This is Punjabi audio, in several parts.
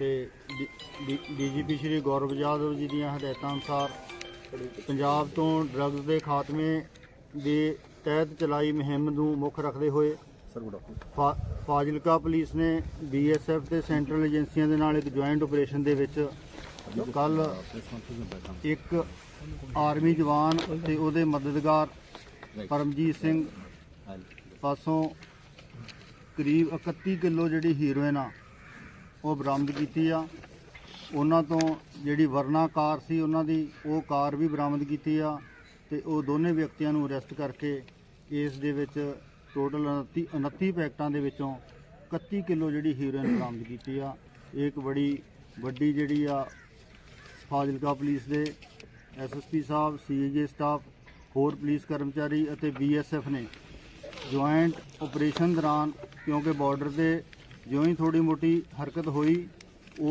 ਅਤੇ ਡੀਜੀਪੀ ਸ਼੍ਰੀ ਗੌਰਵ ਯਾਦਵ ਜੀ ਦੀਆਂ ਹਦਾਇਤਾਂ ਅਨੁਸਾਰ ਪੰਜਾਬ ਤੋਂ ਡਰੱਗਸ ਦੇ ਖਾਤਮੇ ਦੇ ਤਹਿਤ ਚਲਾਈ ਮੁਹਿੰਮ ਨੂੰ ਮੁੱਖ ਰੱਖਦੇ ਹੋਏ ਫਾਜ਼ਿਲਕਾ ਪੁਲਿਸ ਨੇ ਬੀਐਸਐਫ ਤੇ ਸੈਂਟਰਲ ਏਜੰਸੀਆਂ ਦੇ ਨਾਲ ਇੱਕ ਜੁਆਇੰਟ ਆਪਰੇਸ਼ਨ ਦੇ ਵਿੱਚ ਕੱਲ ਇੱਕ ਆਰਮੀ ਜਵਾਨ ਤੇ ਉਹਦੇ ਮਦਦਗਾਰ ਪਰਮਜੀਤ ਸਿੰਘ ਪਾਸੋਂ ਕਰੀਬ 31 ਕਿਲੋ ਜਿਹੜੀ ਹੀਰੋਇਨ ਆ ਉਹ ਬਰਾਮਦ ਕੀਤੀ ਆ। ਉਹਨਾਂ ਤੋਂ ਜਿਹੜੀ ਵਰਨਾ ਕਾਰ ਸੀ, ਉਹਨਾਂ ਦੀ ਉਹ ਕਾਰ ਵੀ ਬਰਾਮਦ ਕੀਤੀ ਆ ਤੇ ਉਹ ਦੋਨੇ ਵਿਅਕਤੀਆਂ ਨੂੰ ਅਰੈਸਟ ਕਰਕੇ ਇਸ ਦੇ ਵਿੱਚ ਟੋਟਲ 29 29 ਪੈਕਟਾਂ ਦੇ ਵਿੱਚੋਂ 31 ਕਿਲੋ ਜਿਹੜੀ ਹੀਰੋਇਨ ਬਰਾਮਦ ਕੀਤੀ ਆ। ਇਹ ਇੱਕ ਬੜੀ ਵੱਡੀ ਜਿਹੜੀ ਆ ਫਾਜ਼ਿਲਕਾ ਪੁਲਿਸ ਦੇ ਐਸਐਸਪੀ ਸਾਹਿਬ ਸੀਏਜੀ ਸਟਾਫ, ਹੋਰ ਪੁਲਿਸ ਕਰਮਚਾਰੀ ਅਤੇ ਬੀਐਸਐਫ ਨੇ ਜੁਆਇੰਟ ਆਪਰੇਸ਼ਨ ਦੌਰਾਨ ਕਿਉਂਕਿ ਬਾਰਡਰ ਦੇ ਜਿਉਂ ਹੀ ਥੋੜੀ ਮੋਟੀ ਹਰਕਤ ਹੋਈ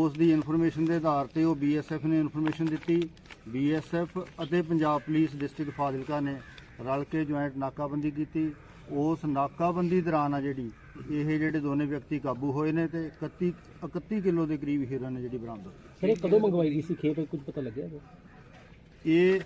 ਉਸ ਦੀ ਇਨਫੋਰਮੇਸ਼ਨ ਦੇ ਆਧਾਰ ਤੇ ਉਹ ਬੀਐਸਐਫ ਨੇ ਇਨਫੋਰਮੇਸ਼ਨ ਦਿੱਤੀ। ਬੀਐਸਐਫ ਅਤੇ ਪੰਜਾਬ ਪੁਲਿਸ ਡਿਸਟ੍ਰਿਕਟ ਫਾਜ਼ਿਲਕਾ ਨੇ ਰਲ ਕੇ ਜੁਆਇੰਟ ਨਾਕਾਬੰਦੀ ਕੀਤੀ। ਉਸ ਨਾਕਾਬੰਦੀ ਦੌਰਾਨ ਆ ਜਿਹੜੀ ਇਹ ਜਿਹੜੇ ਦੋਨੇ ਵਿਅਕਤੀ ਕਾਬੂ ਹੋਏ ਨੇ ਤੇ 31 31 ਕਿਲੋ ਦੇ ਕਰੀਬ ਹੀਰੋਇਨ ਨੇ ਜਿਹੜੀ ਬਰਾਮਦ ਹੋਈ। ਸਰ ਇਹ ਕਦੋਂ ਮੰਗਵਾਈ ਗਈ ਸੀ? ਖੇਪ ਕੁਝ ਪਤਾ ਲੱਗਿਆ? ਇਹ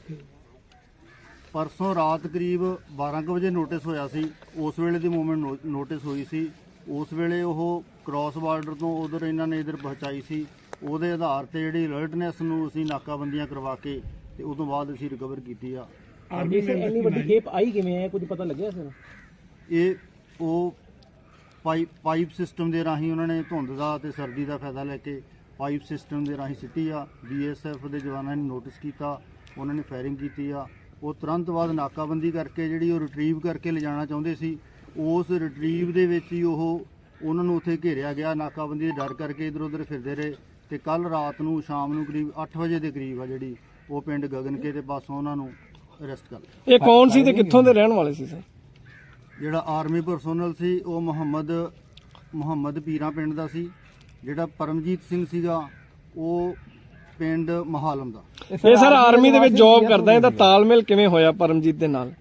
ਪਰਸੋਂ ਰਾਤ ਕਰੀਬ 12 ਕੁ ਵਜੇ ਨੋਟਿਸ ਹੋਇਆ ਸੀ। ਉਸ ਵੇਲੇ ਦੀ ਮੂਵਮੈਂਟ ਨੋਟਿਸ ਹੋਈ ਸੀ। ਉਸ ਵੇਲੇ ਉਹ ਕ੍ਰਾਸ ਬਾਰਡਰ ਤੋਂ ਉਧਰ ਇਹਨਾਂ ਨੇ ਇਧਰ ਪਹੁੰਚਾਈ ਸੀ। ਉਹਦੇ ਆਧਾਰ ਤੇ ਜਿਹੜੀ ਅਲਰਟਨੈਸ ਨੂੰ ਅਸੀਂ ਨਾਕਾਬੰਦੀਆਂ ਕਰਵਾ ਕੇ ਤੇ ਉਦੋਂ ਬਾਅਦ ਅਸੀਂ ਰਿਕਵਰ ਕੀਤੀ ਆ। ਆਰਮੀ ਸਰ ਇੰਨੀ ਵੱਡੀ ਖੇਪ ਆਈ ਕਿਵੇਂ ਹੈ? ਕੁਝ ਪਤਾ ਲੱਗਿਆ ਸਰ ਇਹ ਉਹ ਪਾਈਪ ਪਾਈਪ ਸਿਸਟਮ ਦੇ ਰਾਹੀਂ ਉਹਨਾਂ ਨੇ ਧੁੰਦ ਦਾ ਤੇ ਸਰਦੀ ਦਾ ਫਾਇਦਾ ਲੈ ਕੇ ਪਾਈਪ ਸਿਸਟਮ ਦੇ ਰਾਹੀਂ ਸਿੱਟੀ ਆ। ਬੀਐਸਐਫ ਦੇ ਜਵਾਨਾਂ ਨੇ ਨੋਟਿਸ ਕੀਤਾ ਉਹਨਾਂ ਨੇ ਫਾਇਰਿੰਗ ਕੀਤੀ ਆ। ਉਹ ਤੁਰੰਤ ਬਾਅਦ ਨਾਕਾਬੰਦੀ ਕਰਕੇ ਜਿਹੜੀ ਉਹ ਰਿਟਰੀਵ ਕਰਕੇ ਲਿਜਾਣਾ ਚਾਹੁੰਦੇ ਸੀ ਉਸ ਰਿਟਰੀਵ ਦੇ ਵਿੱਚ ਹੀ ਉਹ ਉਹਨਾਂ ਨੂੰ ਉੱਥੇ ਘੇਰਿਆ ਗਿਆ। ਨਾਕਾਬੰਦੀ ਦੇ ਡਰ ਕਰਕੇ ਇਧਰ ਉਧਰ ਫਿਰਦੇ ਰਹੇ ਤੇ ਕੱਲ ਰਾਤ ਨੂੰ ਸ਼ਾਮ ਨੂੰ ਕਰੀਬ 8 ਵਜੇ ਦੇ ਕਰੀਬ ਆ ਜਿਹੜੀ ਉਹ ਪਿੰਡ ਗਗਨਕੇ ਦੇ ਪਾਸੋਂ ਉਹਨਾਂ ਨੂੰ ਅਰੈਸਟ ਕਰ ਲਿਆ। ਇਹ ਕੌਣ ਸੀ ਤੇ ਕਿੱਥੋਂ ਦੇ ਰਹਿਣ ਵਾਲੇ ਸੀ ਸਰ? ਜਿਹੜਾ ਆਰਮੀ ਪਰਸੋਨਲ ਸੀ ਉਹ ਮੁਹੰਮਦ ਮੁਹੰਮਦ ਪੀਰਾਂ ਪਿੰਡ ਦਾ ਸੀ। ਜਿਹੜਾ ਪਰਮਜੀਤ ਸਿੰਘ ਸੀਗਾ ਉਹ ਪਿੰਡ ਮਹਾਲਮ ਦਾ। ਇਹ ਸਰ ਆਰਮੀ ਦੇ ਵਿੱਚ ਜੌਬ ਕਰਦਾ ਇਹਦਾ ਤਾਲਮੇਲ ਕਿਵੇਂ ਹੋਇਆ ਪਰਮਜੀਤ ਦੇ ਨਾਲ?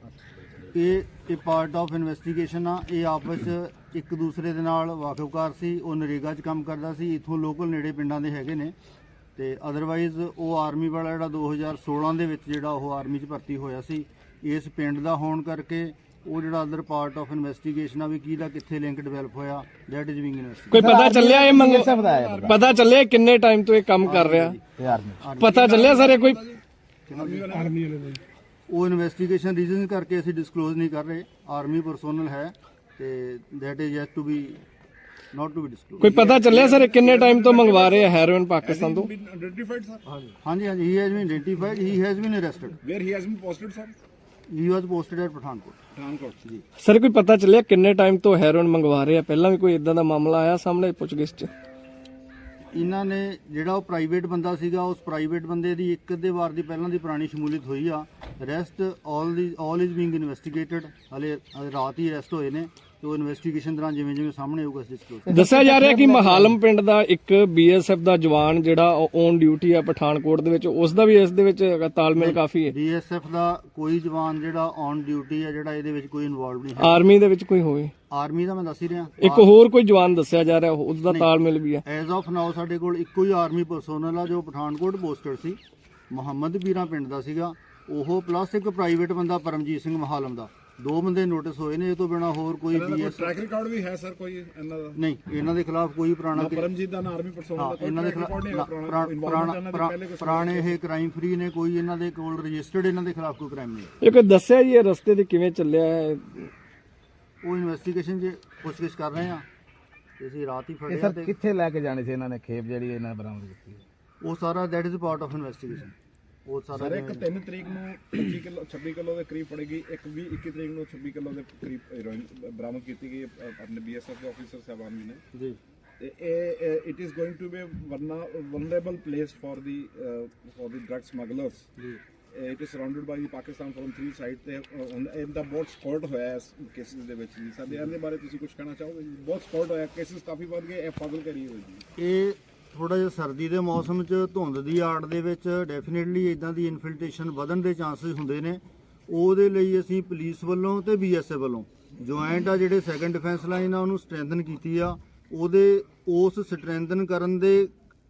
ਇਹ ਇਹ ਪਾਰਟ ਆਫ ਇਨਵੈਸਟੀਗੇਸ਼ਨ ਆ। ਇਹ ਆਪਸ 'ਚ ਇੱਕ ਦੂਸਰੇ ਦੇ ਨਾਲ ਵਾਕਿਫਕਾਰ ਸੀ। ਉਹ ਨਰੇਗਾ 'ਚ ਕੰਮ ਕਰਦਾ ਸੀ। ਇਥੋਂ ਲੋਕਲ ਨੇੜੇ ਪਿੰਡਾਂ ਦੇ ਹੈਗੇ ਨੇ। ਤੇ ਅਦਰਵਾਈਜ਼ ਉਹ ਆਰਮੀ ਵਾਲਾ ਜਿਹੜਾ 2016 ਦੇ ਵਿੱਚ ਜਿਹੜਾ ਉਹ ਆਰਮੀ 'ਚ ਭਰਤੀ ਹੋਇਆ ਸੀ ਇਸ ਪਿੰਡ ਦਾ ਹੋਣ ਕਰਕੇ ਉਹ ਜਿਹੜਾ ਅਦਰ ਪਾਰਟ ਆਫ ਇਨਵੈਸਟੀਗੇਸ਼ਨ ਆ ਵੀ ਕਿਹਦਾ ਕਿੱਥੇ ਲਿੰਕ ਡਿਵੈਲਪ ਹੋਇਆ ਦੈਟ ਇਜ਼ ਬੀਇੰਗ ਕੋਈ ਪਤਾ ਚੱਲਿਆ ਇਹ ਮੰਗ ਪਤਾ ਚੱਲਿਆ ਕਿੰਨੇ ਟਾਈਮ ਤੋਂ ਇਹ ਕੰਮ ਕਰ ਰਿਹਾ? ਪਤਾ ਚੱਲਿਆ ਸਰ ਇਹ ਕੋਈ ਉਹ ਇਨਵੈਸਟੀਗੇਸ਼ਨ ਰੀਜ਼ਨ ਕਰਕੇ ਅਸੀਂ ਡਿਸਕਲੋਜ਼ ਨਹੀਂ ਕਰ ਰਹੇ। ਆਰਮੀ ਪਰਸੋਨਲ ਹੈ ਤੇ that is yet to be not to be disclose ਕੋਈ ਪਤਾ ਚੱਲਿਆ ਸਰ ਕਿੰਨੇ ਟਾਈਮ ਤੋਂ ਮੰਗਵਾ ਰਹੇ ਆ ਹੈਰੋਇਨ ਪਾਕਿਸਤਾਨ ਤੋਂ? Identified, sir? ਹਾਂਜੀ ਹਾਂਜੀ he has been identified he has been arrested Where he has been posted, sir? He was posted at Pathankot. ਜੀ ਸਰ ਕੋਈ ਪਤਾ ਚੱਲਿਆ ਕਿੰਨੇ ਟਾਈਮ ਤੋਂ ਹੈਰੋਇਨ ਮੰਗਵਾ ਰਹੇ ਆ? ਪਹਿਲਾਂ ਵੀ ਕੋਈ ਇਦਾਂ ਦਾ ਮਾਮਲਾ ਆਇਆ ਸਾਹਮਣੇ ਪੁੱਛਗਿੱਛ ਚ? ਇਹਨਾਂ ਨੇ ਜਿਹੜਾ ਉਹ ਪ੍ਰਾਈਵੇਟ ਬੰਦਾ ਸੀਗਾ, ਉਸ ਪ੍ਰਾਈਵੇਟ ਬੰਦੇ ਦੀ ਇੱਕ ਅੱਧੇ ਵਾਰ ਦੀ ਪਹਿਲਾਂ ਦੀ ਪੁਰਾਣੀ ਸ਼ਮੂਲੀਅਤ ਹੋਈ ਆ। Rest all the all is being investigated ਹਲੇ ਰਾਤ ਹੀ ਅਰੈਸਟ ਹੋਏ ਨੇ। ਤੇ ਉਹ ਇਨਵੈਸਟੀਗੇਸ਼ਨ ਦੌਰਾਨ ਜਿਵੇਂ ਜਿਵੇਂ ਸਾਹਮਣੇ ਆਊਗਾ ਅਸੀਂ disclose ਦੱਸਿਆ ਜਾ ਰਿਹਾ ਕਿ ਮਹਾਲਮ ਪਿੰਡ ਦਾ ਇੱਕ ਬੀਐਸਐਫ ਦਾ ਜਵਾਨ ਜਿਹੜਾ ਔਨ ਡਿਊਟੀ ਆ ਪਠਾਨਕੋਟ ਦੇ ਵਿੱਚ ਉਸ ਦਾ ਵੀ ਇਸ ਦੇ ਵਿੱਚ ਤਾਲਮੇਲ ਕਾਫੀ ਹੈ। ਬੀਐਸਐਫ ਦਾ ਕੋਈ ਜਵਾਨ ਜਿਹੜਾ ਔਨ ਡਿਊਟੀ ਆ ਜਿਹੜਾ ਇਹਦੇ ਵਿੱਚ ਕੋਈ ਇਨਵੋਲਵ ਨਹੀਂ ਹੈ। ਆਰਮੀ ਦੇ ਵਿੱਚ ਕੋਈ ਹੋਵੇ। ਆਰਮੀ ਦਾ ਮੈਂ ਦੱਸ ਹੀ ਰਿਹਾ। ਇੱਕ ਹੋਰ ਕੋਈ ਜਵਾਨ ਦੱਸਿਆ ਜਾ ਰਿਹਾ ਉਸ ਦਾ ਤਾਲਮੇਲ ਵੀ ਹੈ। ਐਜ਼ ਆਫ ਨਾਓ ਸਾਡੇ ਕੋਲ ਇੱਕੋ ਹੀ ਆਰਮੀ ਪਰਸੋਨਲ ਆ ਜੋ ਪਠਾਨਕੋਟ ਪੋਸਟਡ ਸੀ। ਮੁਹੰਮਦ ਪੀਰਾਂ ਪਿੰਡ ਦਾ ਸੀਗਾ। ਉਹ ਪਲੱਸ ਇੱਕ ਪ੍ਰਾਈਵੇਟ ਬੰਦਾ ਪਰਮਜੀਤ ਸਿੰਘ ਮਹਾਲਮ ਦਾ। ਦੋ ਬੰਦੇ ਨੋਟਿਸ ਹੋਏ ਨੇ ਇਹ ਤੋਂ ਬਿਨਾ ਹੋਰ ਕੋਈ ਕੋਈ ਬੀਐਸ track record ਵੀ ਹੈ ਸਰ ਕੋਈ ਇਹਨਾਂ ਦਾ? ਨਹੀਂ ਇਹਨਾਂ ਦੇ ਖਿਲਾਫ ਕੋਈ ਪੁਰਾਣਾ ਨਾ ਪਰਮਜੀਤ ਦਾ ਨਾ ਆਰਮੀ ਪਰਸੋਨਲ ਹਾਂ ਦਾ ਕੋਈ ਇਹਨਾਂ ਦੇ ਖਿਲਾਫ ਪੁਰਾਣਾ ਇਹ ਕ੍ਰਾਈਮ ਫ੍ਰੀ ਨੇ ਕੋਈ ਇਹਨਾਂ ਦੇ ਕੋਲ ਰਜਿਸਟਰਡ ਇਹਨਾਂ ਦੇ ਖਿਲਾਫ ਕੋਈ ਕ੍ਰਾਈਮ ਨਹੀਂ ਇੱਕ ਦੱਸਿਆ ਜੀ ਇਹ ਰਸਤੇ ਤੇ ਕਿਵੇਂ ਚੱਲਿਆ ਹੈ? ਉਹ ਇਨਵੈਸਟੀਗੇਸ਼ਨ ਜੇ ਪੁੱਛਗਿੱਛ ਕਰ ਰਹੇ ਆ। ਤੇ ਅਸੀਂ ਰਾਤ ਹੀ ਇਹ ਫੜਿਆ ਸਰ ਤੇ ਕਿੱਥੇ ਲੈ ਕੇ ਜਾਣੇ ਸੀ ਇਹਨਾਂ ਨੇ ਖੇਪ ਜਿਹੜੀ ਇਹਨਾਂ ਨੇ ਬਰਾਮਦ ਕੀਤੀ? ਉਹ ਸਾਰਾ that is part of investigation ਉਹ ਸਾਰਾ ਸਰ ਇੱਕ 3 ਤਰੀਕ ਨੂੰ 25 ਕਿਲੋ 26 ਕਿਲੋ ਦੇ ਕਰੀਬ ਪੜੇਗੀ ਇੱਕ 20 21 ਤਰੀਕ ਨੂੰ 26 ਕਿਲੋ ਦੇ ਕਰੀਬ ਹੈਰੋਇਨ ਬਰਾਮਦ ਕੀਤੀ ਗਈ ਹੈ, ਆਪਣੇ ਬੀਐਸਐਫ ਦੇ ਆਫੀਸਰ ਸਾਹਿਬਾਨ ਵੀ ਨੇ। ਜੀ। ਇਹ it is going to be vulnerable place for the for the drug smugglers ਜੀ। It is surrounded by Pakistan from three side ਤੇ ਇਹਦਾ ਬਹੁਤ ਸਪੋਰਟ ਹੋਇਆ ਇਸ ਕੇਸਿਸ ਦੇ ਵਿੱਚ ਜੀ। ਸਾਡੇ ਇਹਦੇ ਬਾਰੇ ਤੁਸੀਂ ਕੁਝ ਕਹਿਣਾ ਚਾਹੋਗੇ ਜੀ? ਬਹੁਤ ਸਪੋਰਟ ਹੋਇਆ ਕੇਸਿਸ ਕਾਫੀ ਵੱਧ ਗਏ ਇਹ ਫਾਜ਼ਲ ਕਰੀ ਹੋਈ ਜੀ। ਇਹ ਥੋੜਾ ਜਿਹਾ ਸਰਦੀ ਦੇ ਮੌਸਮ 'ਚ ਧੁੰਦ ਦੀ ਆੜ ਦੇ ਵਿੱਚ ਡੈਫੀਨਿਟਲੀ ਇਦਾਂ ਦੀ ਇਨਫਿਲਟ੍ਰੇਸ਼ਨ ਵਧਣ ਦੇ ਚਾਂਸਸ ਹੁੰਦੇ ਨੇ। ਉਹਦੇ ਲਈ ਅਸੀਂ ਪੁਲਿਸ ਵੱਲੋਂ ਤੇ ਬੀਐਸਐਫ ਵੱਲੋਂ ਜੁਆਇੰਟ ਆ ਜਿਹੜੇ ਸੈਕੰਡ ਡਿਫੈਂਸ ਲਾਈਨ ਆ, ਉਹਨੂੰ ਸਟਰੈਂਥਨ ਕੀਤੀ ਆ। ਉਹਦੇ, ਉਸ ਸਟਰੈਂਥਨ ਕਰਨ ਦੇ,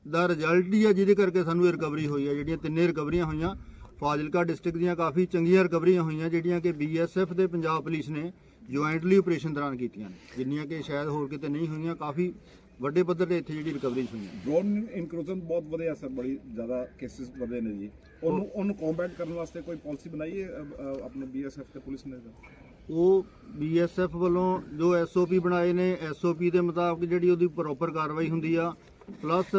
ਦਾ ਰਿਜ਼ਲਟ ਹੀ ਆ ਜਿਹਦੇ ਕਰਕੇ ਸਾਨੂੰ ਇਹ ਰਿਕਵਰੀ ਹੋਈ ਆ, ਜਿਹੜੀਆਂ ਤਿੰਨੇ ਰਿਕਵਰੀਆਂ ਹੋਈਆਂ। ਫਾਜ਼ਿਲਕਾ ਡਿਸਟ੍ਰਿਕਟ ਦੀਆਂ ਕਾਫੀ ਚੰਗੀਆਂ ਰਿਕਵਰੀਆਂ ਹੋਈਆਂ, ਜਿਹੜੀਆਂ ਕਿ ਬੀਐਸਐਫ ਤੇ ਪੰਜਾਬ ਪੁਲਿਸ ਨੇ ਜੁਆਇੰਟਲੀ ਆਪਰੇਸ਼ਨ ਦੌਰਾਨ ਕੀਤੀਆਂ ਨੇ। ਜਿੰਨੀਆਂ ਕਿ ਸ਼ਾਇਦ ਹੋਰ ਕਿਤੇ ਨਹੀਂ ਹੋਈਆਂ, ਕਾਫੀ ਵੱਡੇ ਪੱਧਰ ਤੇ ਇੱਥੇ ਜਿਹੜੀ ਰਿਕਵਰੀ ਹੋਈਆਂ ਡਰੋਨ ਇਨਕਲੂਜਨ ਬਹੁਤ ਵਧਿਆ ਸਰ ਬੜੀ ਜ਼ਿਆਦਾ ਕੇਸਿਸ ਵਧੇ ਨੇ ਜੀ। ਉਹਨੂੰ ਉਹਨੂੰ ਕੰਬੈਟ ਕਰਨ ਵਾਸਤੇ ਕੋਈ ਪਾਲਿਸੀ ਬਣਾਈ ਹੈ ਆਪਣੇ ਬੀਐਸਐਫ ਤੇ ਪੁਲਿਸ ਨੇ? ਉਹ ਬੀਐਸਐਫ ਵੱਲੋਂ ਜੋ ਐਸਓਪੀ ਬਣਾਏ ਨੇ ਐਸਓਪੀ ਦੇ ਮੁਤਾਬਕ ਜਿਹੜੀ ਉਹਦੀ ਪ੍ਰੋਪਰ ਕਾਰਵਾਈ ਹੁੰਦੀ ਆ ਪਲੱਸ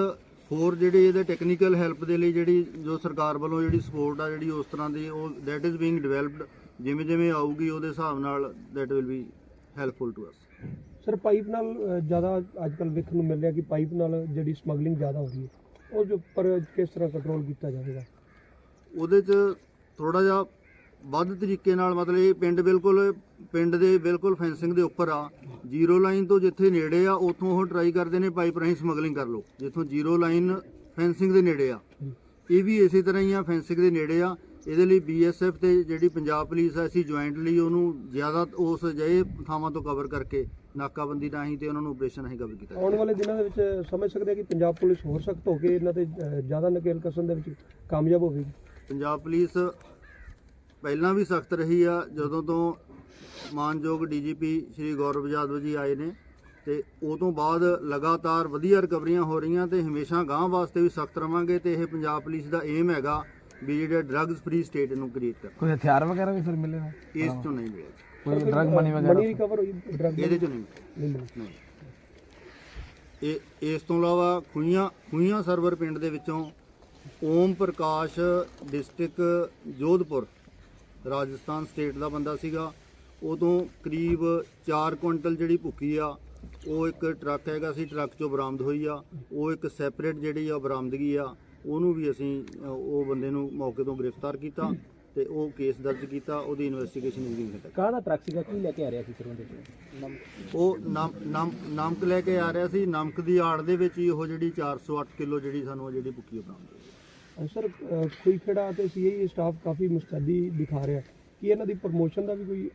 ਹੋਰ ਜਿਹੜੇ ਇਹਦੇ ਟੈਕਨੀਕਲ ਹੈਲਪ ਦੇ ਲਈ ਜਿਹੜੀ ਜੋ ਸਰਕਾਰ ਵੱਲੋਂ ਜਿਹੜੀ ਸਪੋਰਟ ਆ ਜਿਹੜੀ ਉਸ ਤਰ੍ਹਾਂ ਦੀ ਉਹ ਦੈਟ ਇਜ਼ ਬੀਇੰਗ ਡਿਵੈਲਪਡ ਜਿਵੇਂ ਜਿਵੇਂ ਆਊਗੀ ਉਹਦੇ ਹਿਸਾਬ ਨਾਲ that will be helpful to us sir, pipe ਨਾਲ ਜ਼ਿਆਦਾ ਅੱਜ ਕੱਲ ਵੇਖਣ ਨੂੰ ਮਿਲ ਰਿਹਾ ਕਿ ਪਾਈਪ ਨਾਲ ਜਿਹੜੀ ਸਮਗਲਿੰਗ ਜ਼ਿਆਦਾ ਹੋ ਰਹੀ ਹੈ ਉਹ ਜੋ ਪਰ ਕਿਸ ਤਰ੍ਹਾਂ ਕੰਟਰੋਲ ਕੀਤਾ ਜਾਵੇਗਾ? ਉਹਦੇ 'ਚ ਥੋੜਾ ਜਿਹਾ ਵੱਧ ਤਰੀਕੇ ਨਾਲ, ਮਤਲਬ ਇਹ ਪਿੰਡ ਬਿਲਕੁਲ, ਪਿੰਡ ਦੇ ਬਿਲਕੁਲ ਫੈਂਸਿੰਗ ਦੇ ਉੱਪਰ ਆ। ਜ਼ੀਰੋ ਲਾਈਨ ਤੋਂ ਜਿੱਥੇ ਨੇੜੇ ਆ, ਉੱਥੋਂ ਉਹ ਟਰਾਈ ਕਰਦੇ ਨੇ ਪਾਈਪ ਰਾਹੀਂ ਸਮਗਲਿੰਗ ਕਰ ਲਓ। ਜਿੱਥੋਂ ਜ਼ੀਰੋ ਲਾਈਨ ਫੈਂਸਿੰਗ ਦੇ ਨੇੜੇ ਆ। ਇਹ ਵੀ ਇਸੇ ਤਰ੍ਹਾਂ ਹੀ ਆ ਫੈਂਸਿੰਗ ਦੇ ਨੇੜੇ ਆ। ਇਹਦੇ ਲਈ ਬੀਐਸਐਫ ਤੇ ਜਿਹੜੀ ਪੰਜਾਬ ਪੁਲਿਸ ਆ, ਅਸੀਂ ਜੁਆਇੰਟਲੀ ਉਹਨੂੰ ਜ਼ਿਆਦਾ ਉਸ ਜਿਹੇ ਥਾਵਾਂ ਤੋਂ ਕਵਰ ਕਰਕੇ ਨਾਕਾਬੰਦੀ ਰਾਹੀਂ ਤੇ ਉਹਨਾਂ ਨੂੰ ਆਪਰੇਸ਼ਨ ਰਾਹੀਂ ਕਵਰ ਕੀਤਾ। ਆਉਣ ਵਾਲੇ ਦਿਨਾਂ ਦੇ ਵਿੱਚ ਸਮਝ ਸਕਦੇ ਹਾਂ ਕਿ ਪੰਜਾਬ ਪੁਲਿਸ ਹੋਰ ਸਖਤ ਹੋ ਕੇ ਇਹਨਾਂ ਤੇ ਅ, ਜ਼ਿਆਦਾ ਨਕੇਲ ਕਸਣ ਦੇ ਵਿੱਚ ਕਾਮਯਾਬ ਹੋਵੇਗੀ ਪੰਜਾਬ ਪੁਲਿਸ ਪਹਿਲਾਂ ਵੀ ਸਖਤ ਰਹੀ ਆ ਜਦੋਂ ਤੋਂ ਮਾਨਯੋਗ ਡੀਜੀਪੀ ਸ਼੍ਰੀ ਗੌਰਵ ਯਾਦਵ ਜੀ ਆਏ ਨੇ ਤੇ ਉਹ ਤੋਂ ਬਾਅਦ ਲਗਾਤਾਰ ਵਧੀਆ ਰਿਕਵਰੀਆਂ ਹੋ ਰਹੀਆਂ ਤੇ ਹਮੇਸ਼ਾ ਗਾਂਹ ਵਾਸਤੇ ਵੀ ਸਖਤ ਰਵਾਂਗੇ ਤੇ ਇਹ ਪੰਜਾਬ ਪੁਲਿਸ ਦਾ ਏਮ ਹੈਗਾ ਵੀ ਜਿਹੜੇ ਡਰੱਗਸ ਫ੍ਰੀ ਸਟੇਟ ਨੂੰ ਕ੍ਰੀਏਟ ਕਰ ਕੋਈ ਹਥਿਆਰ ਵਗੈਰਾ ਵੀ ਸਰ ਮਿਲੇ ਨੇ? ਇਸ ਤੋਂ ਨਹੀਂ ਮਿਲਿਆ ਕੋਈ ਡਰਗ ਮਨੀ ਵਗੈਰਾ? ਮਨੀ ਰਿਕਵਰ ਹੋਈ ਡਰਗ ਇਹਦੇ ਚੋਂ ਨਹੀਂ। ਨਹੀਂ ਇਹ ਇਸ ਤੋਂ ਇਲਾਵਾ ਖੁਈਆਂ ਖੁਈਆਂ ਸਰਵਰ ਪਿੰਡ ਦੇ ਵਿੱਚੋਂ ਓਮ ਪ੍ਰਕਾਸ਼ ਡਿਸਟ੍ਰਿਕਟ ਜੋਧਪੁਰ ਰਾਜਸਥਾਨ ਸਟੇਟ ਦਾ ਬੰਦਾ ਸੀਗਾ। ਉਦੋਂ ਕਰੀਬ 4 ਕੁਇੰਟਲ ਜਿਹੜੀ ਭੁੱਕੀ ਆ ਉਹ ਇੱਕ ਟਰੱਕ ਹੈਗਾ ਸੀ ਟਰੱਕ ਚੋਂ ਬਰਾਮਦ ਹੋਈ ਆ। ਉਹ ਇੱਕ ਸੈਪਰੇਟ ਜਿਹੜੀ ਆ ਬਰਾਮਦਗੀ ਆ। ਉਹਨੂੰ ਵੀ ਅਸੀਂ ਉਹ ਬੰਦੇ ਨੂੰ ਮੌਕੇ ਤੋਂ ਗ੍ਰਿਫਤਾਰ ਕੀਤਾ। ਤੇ ਉਹ ਕੇਸ ਦਰਜ ਕੀਤਾ ਉਹਦੀ ਇਨਵੈਸਟੀਗੇਸ਼ਨ ਵੀ ਕੀਤਾ ਕਾਹਦਾ ਟਰੱਕ ਸੀਗਾ? ਕੀ ਲੈ ਕੇ ਆ ਰਿਹਾ ਸੀ ਉਹਦੇ ਚ ਉਹ ਨਮ ਨਮ ਨਮਕ ਲੈ ਕੇ ਆ ਰਿਹਾ ਸੀ। ਨਮਕ ਦੀ ਆੜ ਦੇ ਵਿੱਚ ਹੀ ਉਹ ਜਿਹੜੀ 408 ਕਿਲੋ ਜਿਹੜੀ ਸਾਨੂੰ ਉਹ ਜਿਹੜੀ ਉਹ ਬਰਾਮਦ ਹੋਈ। ਸਰ ਕੋਈ ਖੇੜਾ ਤੇ ਸੀਆਈ ਸਟਾਫ ਕਾਫੀ ਮੁਸਤੈਦੀ ਦਿਖਾ ਰਿਹਾ। ਕੀ ਇਹਨਾਂ ਦੀ ਪ੍ਰਮੋਸ਼ਨ ਦਾ ਵੀ ਕੋਈ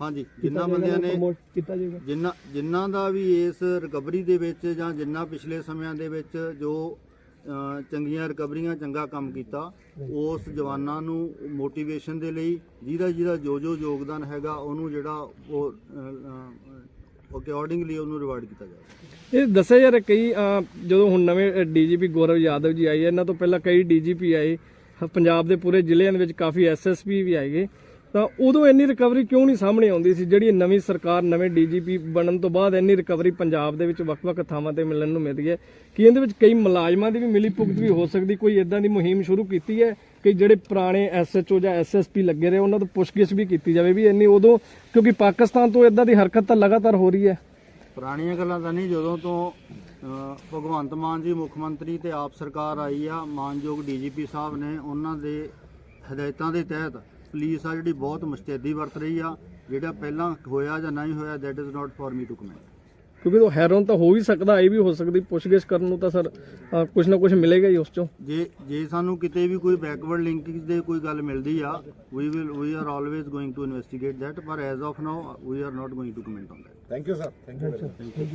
ਹਾਂਜੀ ਜਿੰਨਾ ਬੰਦਿਆਂ ਨੇ ਕੀਤਾ ਜਾਏਗਾ? ਜਿੰਨਾ ਜਿੰਨਾ ਦਾ ਵੀ ਇਸ ਰਿਕਵਰੀ ਦੇ ਵਿੱਚ ਜਾਂ ਜਿੰਨਾ ਪਿਛਲੇ ਸਮਿਆਂ ਦੇ ਵਿੱਚ ਜੋ ਚੰਗੀਆਂ ਰਿਕਵਰੀਆਂ, ਚੰਗਾ ਕੰਮ ਕੀਤਾ। ਉਸ ਜਵਾਨਾਂ ਨੂੰ ਮੋਟੀਵੇਸ਼ਨ ਦੇ ਲਈ ਜਿਹਦਾ ਜਿਹਦਾ ਜੋ ਜੋ ਯੋਗਦਾਨ ਹੈਗਾ, ਉਹਨੂੰ ਜਿਹੜਾ ਉਹ ਅਕੋਰਡਿੰਗਲੀ ਉਹਨੂੰ ਰਿਵਾਰਡ ਕੀਤਾ ਜਾਵੇ। ਇਹ ਦੱਸਿਆ ਯਾਰ ਕਈ ਜਦੋਂ ਹੁਣ ਨਵੇਂ ਡੀਜੀਪੀ ਗੌਰਵ ਯਾਦਵ ਜੀ ਆਏ, ਇਹਨਾਂ ਤੋਂ ਪਹਿਲਾਂ ਕਈ ਡੀਜੀਪੀ ਆਏ। ਪੰਜਾਬ ਦੇ ਪੂਰੇ ਜ਼ਿਲ੍ਹਿਆਂ ਦੇ ਵਿੱਚ ਕਾਫੀ ਐਸਐਸਪੀ ਵੀ ਆਏਗੇ ਤਾਂ ਉਦੋਂ ਇੰਨੀ ਰਿਕਵਰੀ ਕਿਉਂ ਨਹੀਂ ਸਾਹਮਣੇ ਆਉਂਦੀ ਸੀ? ਜਿਹੜੀ ਨਵੀਂ ਸਰਕਾਰ, ਨਵੇਂ ਡੀਜੀਪੀ ਬਣਨ ਤੋਂ ਬਾਅਦ ਇੰਨੀ ਰਿਕਵਰੀ ਪੰਜਾਬ ਦੇ ਵਿੱਚ ਵੱਖ-ਵੱਖ ਥਾਵਾਂ ਤੇ ਮਿਲਣ ਨੂੰ ਮਿਲਦੀ ਹੈ ਕਿ ਇਹਦੇ ਵਿੱਚ ਕਈ ਮੁਲਾਜ਼ਮਾਂ ਦੀ ਵੀ ਮਿਲੀ ਭੁਗਤ ਵੀ ਹੋ ਸਕਦੀ, ਕੋਈ ਇਦਾਂ ਦੀ ਮੁਹਿੰਮ ਸ਼ੁਰੂ ਕੀਤੀ ਹੈ ਕਿ ਜਿਹੜੇ ਪੁਰਾਣੇ ਐਸਐਚਓ ਜਾਂ ਐਸਐਸਪੀ ਲੱਗੇ ਰਹੇ, ਉਹਨਾਂ ਤੋਂ ਪੁੱਛਗਿੱਛ ਵੀ ਕੀਤੀ ਜਾਵੇ ਵੀ ਇੰਨੀ ਉਦੋਂ, ਕਿਉਂਕਿ ਪਾਕਿਸਤਾਨ ਤੋਂ ਇਦਾਂ ਦੀ ਹਰਕਤ ਤਾਂ ਲਗਾਤਾਰ ਹੋ ਰਹੀ ਹੈ। ਪੁਰਾਣੀਆਂ ਗੱਲਾਂ ਤਾਂ ਨਹੀਂ, ਜਦੋਂ ਤੋਂ ਭਗਵੰਤ ਮਾਨ ਜੀ ਮੁੱਖ ਮੰਤਰੀ ਤੇ ਆਪ ਸਰਕਾਰ ਆਈ ਆ, ਮਾਨਯੋਗ ਡੀਜੀਪੀ ਸਾਹਿਬ ਨੇ ਉਹਨਾਂ ਦੇ ਹਦਾਇਤਾਂ ਦੇ ਤਹਿਤ ਪੁਲਿਸ ਆ ਜਿਹੜੀ ਬਹੁਤ ਮੁਸਤੈਦੀ ਵਰਤ ਰਹੀ ਆ ਜਿਹੜਾ ਪਹਿਲਾਂ ਹੋਇਆ ਜਾਂ ਨਹੀਂ ਹੋਇਆ that is not for me to comment ਕਿਉਂਕਿ ਉਹ ਹੈਰੋਨ ਤਾਂ ਹੋ ਵੀ ਸਕਦਾ ਇਹ ਵੀ ਹੋ ਸਕਦੀ ਪੁੱਛਗਿੱਛ ਕਰਨ ਨੂੰ ਤਾਂ ਸਰ ਕੁਝ ਨਾ ਕੁਝ ਮਿਲੇਗਾ ਹੀ ਉਸ ਚੋਂ। ਜੇ ਜੇ ਸਾਨੂੰ ਕਿਤੇ ਵੀ ਕੋਈ ਬੈਕਵਰਡ ਲਿੰਕਿੰਗ ਦੇ ਕੋਈ ਗੱਲ ਮਿਲਦੀ ਆ we will we are always going to investigate that ਪਰ as of now we are not going to comment on that thank you sir thank you thank you